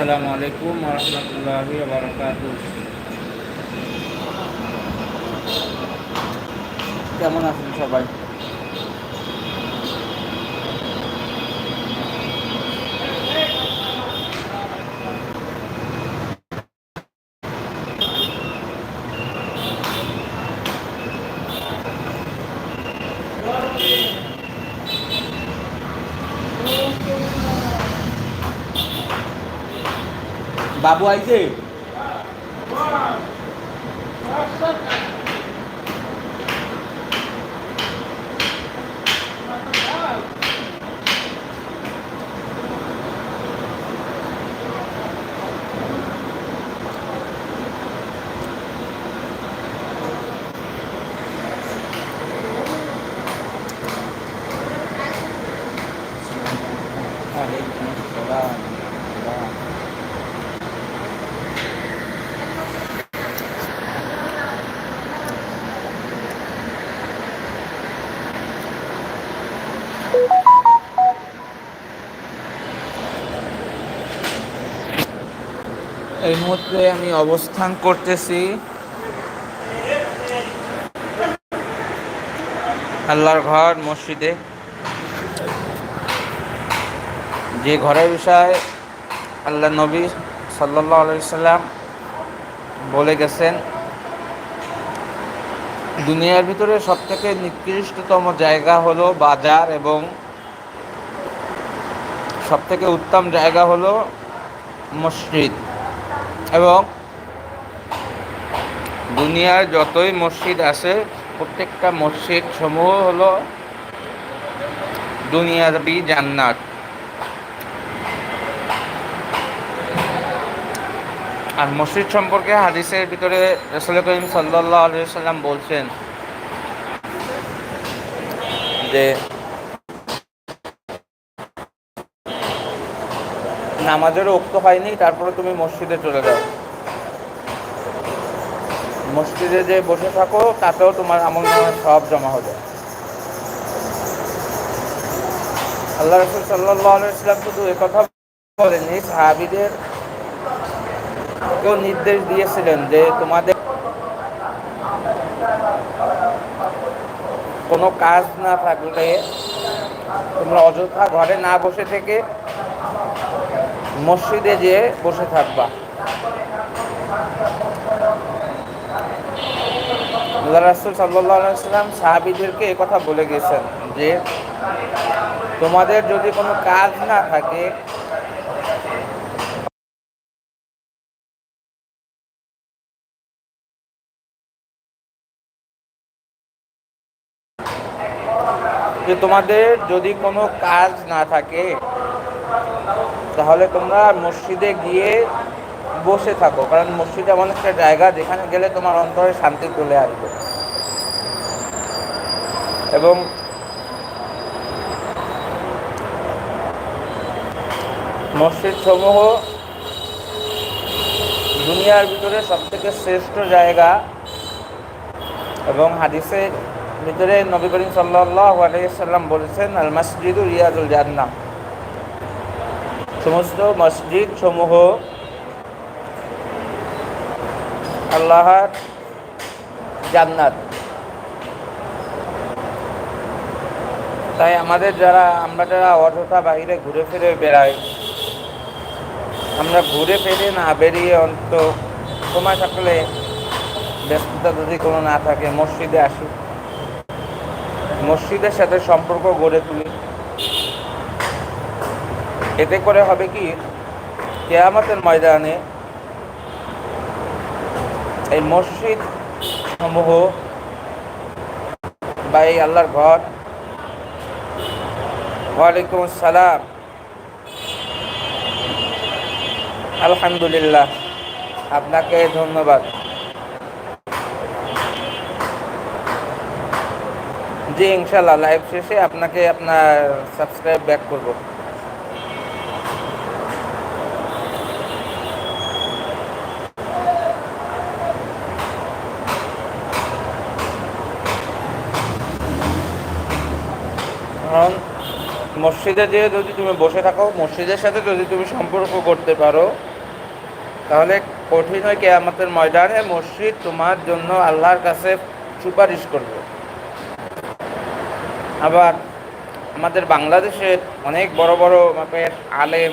আসসালামু আলাইকুম রহমতুল্লাহি বারকাত কেমন আছেন সবাই? বাবু আইছে এই মুহূর্তে আমি অবস্থান করতেছি। আল্লাহর ঘর, মসজিদে। যে ঘরের বিষয়ে আল্লাহ নবী সাল্লাহ সাল্লাম বলে গেছেন, দুনিয়ার ভিতরে সবথেকে নিকৃষ্টতম জায়গা হলো বাজার এবং সবথেকে উত্তম জায়গা হলো মসজিদ। এবং দুনিয়ার যতই মসজিদ আছে, প্রত্যেকটা মসজিদ সমূহ হলো দুনিয়াবি জান্নাত। আর মসজিদ সম্পর্কে হাদিসের ভিতরে রসুল করিম সাল্লাহ আলি সাল্লাম বলছেন যে নামাজেরও উক্ত হয়নি, তারপরে তুমি মসজিদে চলে যাও। মসজিদে যে বসে থাকো, তাতেও তোমার আমল সব জমা হবে আল্লাহ রসুল আলাইসাল্লাম শুধু একথা বলেনি সাহাবিদের কেউ নির্দেশ দিয়েছিলেন যে তোমাদের কোনো কাজ না থাকলে তোমরা অযথা ঘরে না বসে থেকে মসজিদে যেয়ে বসে থাকবা। রাসুল সাল্লাম সাহাবিদেরকে কথা বলে গেছেন যে, তোমাদের যদি কোনো কাজ না থাকে, যে তোমাদের যদি কোনো কাজ না থাকে তাহলে তোমরা মসজিদে গিয়ে বসে থাকো, কারণ মসজিদ এমন একটা জায়গা যেখানে গেলে তোমার অন্তরে শান্তি চলে আসবে। এবং মসজিদ সমূহ দুনিয়ার ভিতরে সবথেকে শ্রেষ্ঠ জায়গা এবং হাদিসের ভিতরে নবী করিম সাল্লাহ আলাইসাল্লাম বলেছেন আল মসজিদুল রিয়াজুল জান্না সমস্ত মসজিদ সমূহ আল্লাহর জান্নাত। তাই আমাদের যারা, আমরা যারা অযথা বাহিরে ঘুরে ফিরে বেড়াই, আমরা ঘুরে ফিরে না বেরিয়ে অন্ত সময় থাকলে ব্যস্ততা যদি কোনো না থাকে, মসজিদে আসি। মসজিদের সাথে সম্পর্ক গড়ে তুলি। এতে করে হবে কি? কেয়ামতের ময়দানে এই মসজিদ সমূহ বা এই আল্লাহর ঘর, ওয়ালাইকুম আসসালাম। আলহামদুলিল্লাহ, আপনাকে ধন্যবাদ। জি ইনশাল্লাহ লাইভ শেষে আপনাকে আপনার সাবস্ক্রাইব ব্যাক করব। কারণ মসজিদে যেয়ে যদি তুমি বসে থাকো, মসজিদের সাথে যদি তুমি সম্পর্ক করতে পারো, তাহলে কঠিন হয় কেয়ামতের ময়দানে মসজিদ তোমার জন্য আল্লাহর কাছে সুপারিশ করবে। আবার আমাদের বাংলাদেশের অনেক বড় বড় মাপের আলেম,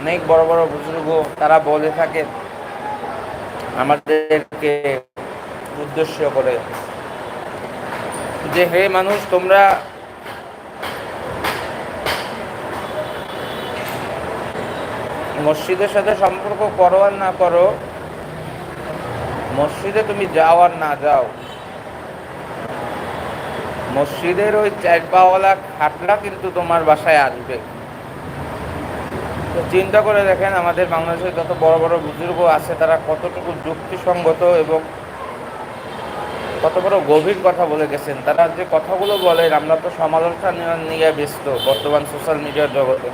অনেক বড় বড় বুজুর্গ তারা বলে থাকেন আমাদেরকে উদ্দেশ্য করে যে, হে মানুষ, তোমরা মসজিদের সাথে সম্পর্ক করো আর না করো, মসজিদে তুমি যাও আর না যাও। মসজিদের ওই চার পাওয়ালা খাটলা কিন্তু তোমার বাসায় আসবে। চিন্তা করে দেখেন, আমাদের বাংলাদেশের যত বড় বড় বুজুর্গ আছে, তারা কতটুকু যুক্তিসঙ্গত এবং কত বড় গভীর কথা বলে গেছেন। তারা যে কথাগুলো বলেন আমরা তো সমালোচনা নিয়ে ব্যস্ত বর্তমান সোশ্যাল মিডিয়ার জগতে।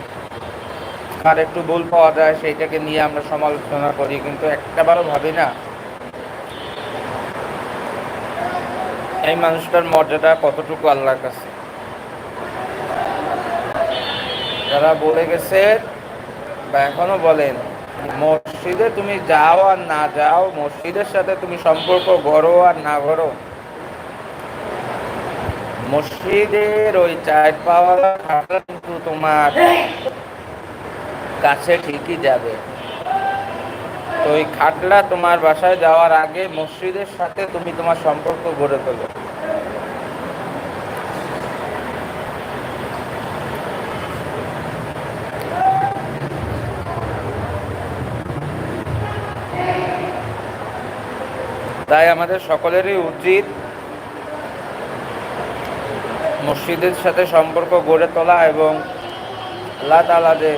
আর একটু ভুল পাওয়া যায়, সেইটাকে নিয়ে আমরা সমালোচনা করি, কিন্তু একটাবারও ভাবি না। এই মানুষটার মর্যাদা কতটুকু আল্লাহর কাছে? যারা বলে গেছে বা এখনও বলেন, মসজিদে তুমি যাও আর না যাও, মসজিদের সাথে তুমি সম্পর্ক গড়ো আর না গড়ো। মসজিদের ওই চার পাওয়া কিন্তু তোমার। কাছে ঠিকই যাবে। তো ওই খাটলা তোমার বাসায় যাওয়ার আগে মসজিদের সাথে তুমি তোমার সম্পর্ক গড়ে তোলো। তাই আমাদের সকলেরই উচিত মসজিদের সাথে সম্পর্ক গড়ে তোলা এবং আল্লাহ তালা যে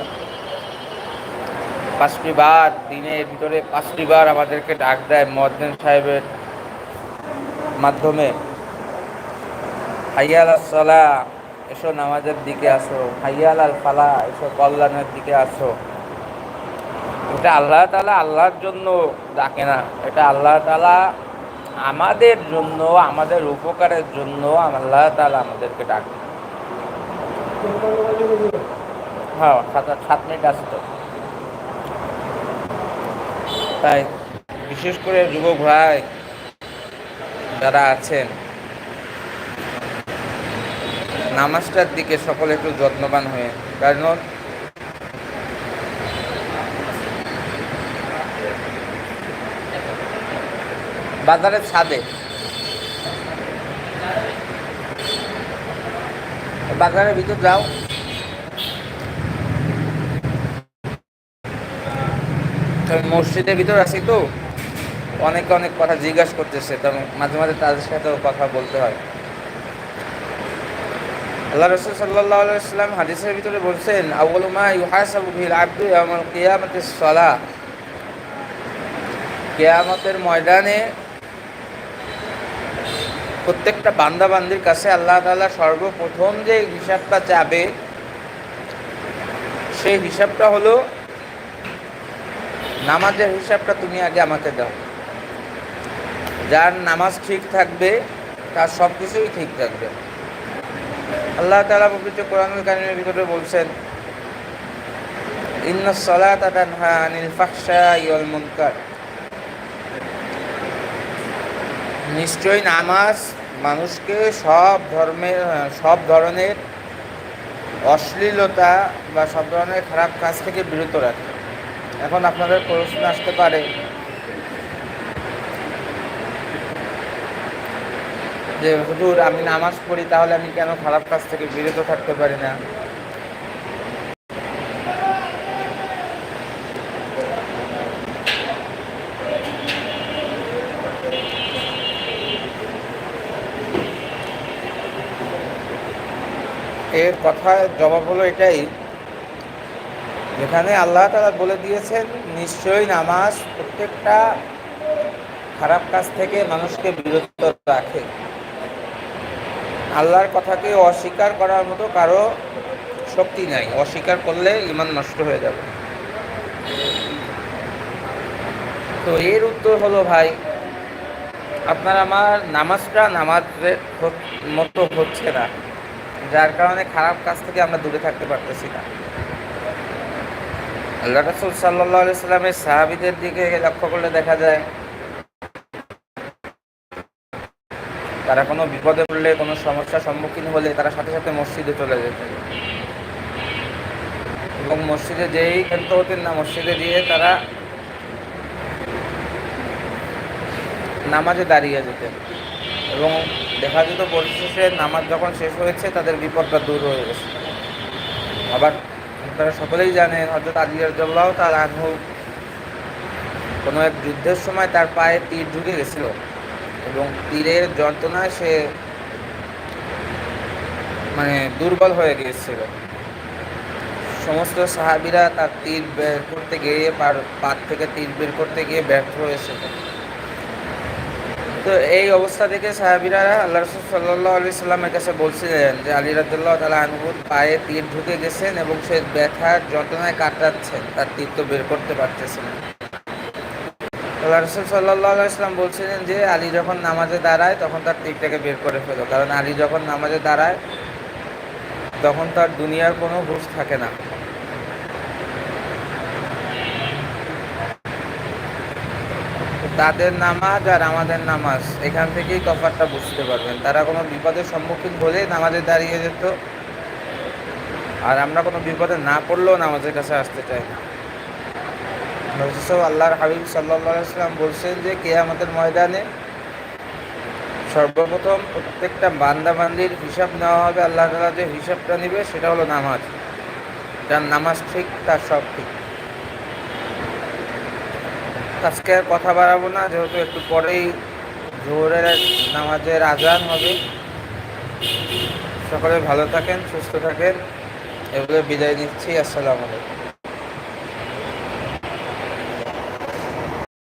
পাঁচটি বার, দিনের ভিতরে পাঁচটি বার আমাদেরকে ডাক দেয় মদ্দিন সাহেবের মাধ্যমে। হাইয়াল সালা এসো নামাজের দিকে আসো। হাইয়াল আল ফালা এসো কল্যাণের দিকে আসো। এটা আল্লাহ তালা আল্লাহর জন্য ডাকে না। এটা আল্লাহ তালা আমাদের জন্য, আমাদের উপকারের জন্য আল্লাহ তালা আমাদেরকে ডাকে। হ্যাঁ সাত সাত মিনিট আছে তো। তাই বিশেষ করে যুবক ভাই যারা আছেন, নামাজটার দিকে সকলে একটু যত্নবান হয়ে, কারণ বাজারের ছাদে, বাজারের ভিতর যাও। মসজিদের ভিতর আছি তো। অনেকে অনেক কথা জিজ্ঞাসা করতেছে, তো মাঝে মাঝে তাদের সাথেও কথা বলতে হয়। আল্লাহ রসুল সাল্লাহ ইসলাম হাদিসের ভিতরে বলছেন আউলমা ইউহাসাবু বিল আব্দু ইয়াউমাল কিয়ামতিস সালাহ কেয়ামতের ময়দানে প্রত্যেকটা বান্দা বান্দির কাছে আল্লাহ তাআলা সর্বপ্রথম যে হিসাবটা চাবে, সেই হিসাবটা হলো নামাজের হিসাবটা তুমি আগে আমাকে দাও। যার নামাজ ঠিক থাকবে, তার সব কিছুই ঠিক থাকবে। আল্লাহ তালা পবিত্র কোরআনুল কারিমের ভিতরে বলছেন নিশ্চয়ই নামাজ মানুষকে সব ধর্মের সব ধরনের অশ্লীলতা বা সব ধরনের খারাপ কাজ থেকে বিরত রাখে। এখন আপনাদের প্রশ্ন আসতে পারে। যে হুজুর, আমি নামাজ পড়ি, তাহলে আমি কেন খারাপ কাজ থেকে বিরত থাকতে পারি না? এর কথার জবাব হলো এটাই যেখানে আল্লাহ তালা বলে দিয়েছেন, নিশ্চয়ই নামাজ প্রত্যেকটা খারাপ কাজ থেকে মানুষকে বিরত রাখে। আল্লাহর কথাকে অস্বীকার করার মতো কারও শক্তি নাই। অস্বীকার করলে ইমান নষ্ট হয়ে যাবে। তো এর উত্তর হলো, ভাই, আপনার আমার নামাজটা নামাজের মতো হচ্ছে না, যার কারণে খারাপ কাজ থেকে আমরা দূরে থাকতে পারতেছি না। আল্লাহ রসুল সাল্লাহ সাল্লামের সাহাবিদের দিকে লক্ষ্য করলে দেখা যায়, তারা কোনো বিপদে পড়লে, কোনো সমস্যার সম্মুখীন হলে তারা সাথে সাথে মসজিদে চলে যেত। এবং মসজিদে যেই খেলতে হতেন না, মসজিদে গিয়ে তারা নামাজে দাঁড়িয়ে যেতেন। এবং দেখা যেত পরিশেষে নামাজ যখন শেষ হয়েছে, তাদের বিপদটা দূর হয়ে গেছে। আবার আপনারা সকলেই জানেন হয়তো তাজিয়ার জল্লাহ তার আনহু কোনো এক যুদ্ধের সময় তার পায়ে তীর ঢুকে গেছিল এবং তীরের যন্ত্রণায় সে মানে দুর্বল হয়ে গিয়েছিল। সমস্ত সাহাবিরা তার তীর বের করতে গিয়ে পার পাত থেকে তীর বের করতে গিয়ে ব্যর্থ হয়েছিল। তো এই অবস্থা থেকে সাহাবিরা আল্লাহ রসুল সাল্লাহ আলি সাল্লামের কাছে বলছিলেন যে আলী রাদুল্লাহ তালা আনহুর পায়ে তীর ঢুকে গেছেন এবং সে ব্যথার যন্ত্রণায় কাটাচ্ছেন, তার তীর তো বের করতে পারতেছেন আল্লাহ রসুল সাল্লাহ ইসলাম বলছিলেন যে আলী যখন নামাজে দাঁড়ায় তখন তার তীরটাকে বের করে ফেলো, কারণ আলী যখন নামাজে দাঁড়ায় তখন তার দুনিয়ার কোনো হুশ থাকে না। তাদের নামাজ আর আমাদের নামাজ, এখান থেকেই তফাতটা বুঝতে পারবেন। তারা কোনো বিপদের সম্মুখীন হলে নামাজে দাঁড়িয়ে যেত। আর আমরা কোনো বিপদে না পড়লেও নামাজের কাছে আসতে চাই না। আল্লাহর হাবিব সাল্লাম বলছেন যে কে আমাদের ময়দানে সর্বপ্রথম প্রত্যেকটা বান্দাবান্দির হিসাব নেওয়া হবে, আল্লাহ তালা যে হিসাবটা নিবে সেটা হলো নামাজ। যার নামাজ ঠিক, তার সব ঠিক। আজকে আর কথা বাড়াবো না, যেহেতু একটু পরেই জোহরের নামাজের আজান হবে। সকলে ভালো থাকেন, সুস্থ থাকেন। এগুলো বিদায় নিচ্ছি, আসসালামু আলাইকুম।